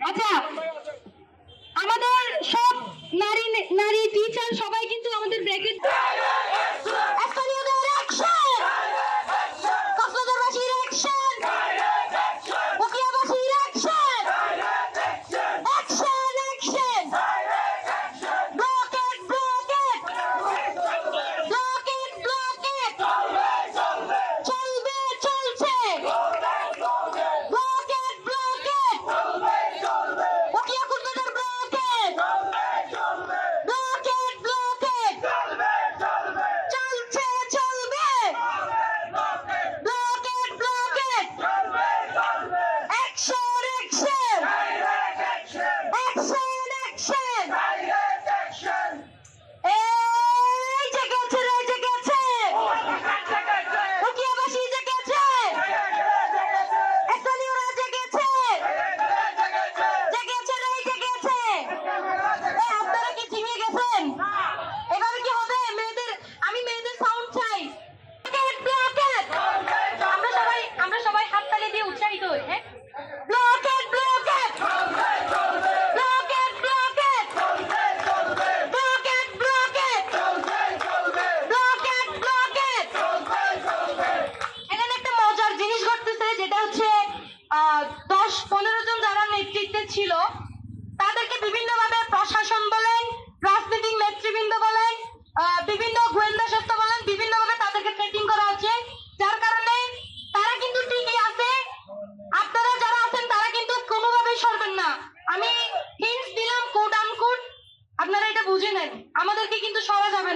আচ্ছা, আমাদের সব নারী নারী টিচার সবাই কিন্তু আমাদের ব্র্যাকেট ছিল, তাদেরকে বিভিন্নভাবে প্রশাসন বলেন, রাজনৈতিক নেতৃবৃন্দ বলেন বিভিন্ন গোয়েন্দা সংস্থা বলেন, বিভিন্নভাবে তাদেরকে ট্রেকিং করা হচ্ছে। যার কারণে তারা কিন্তু ঠিকই আছে। আপনারা যারা আছেন, তারা কিন্তু কোনোভাবেই সরবেন না। আমি হিন্টস দিলাম কোট আনকোট আপনারা এটা বুঝে নেন। আমাদেরকে কিন্তু সরা যাবে না।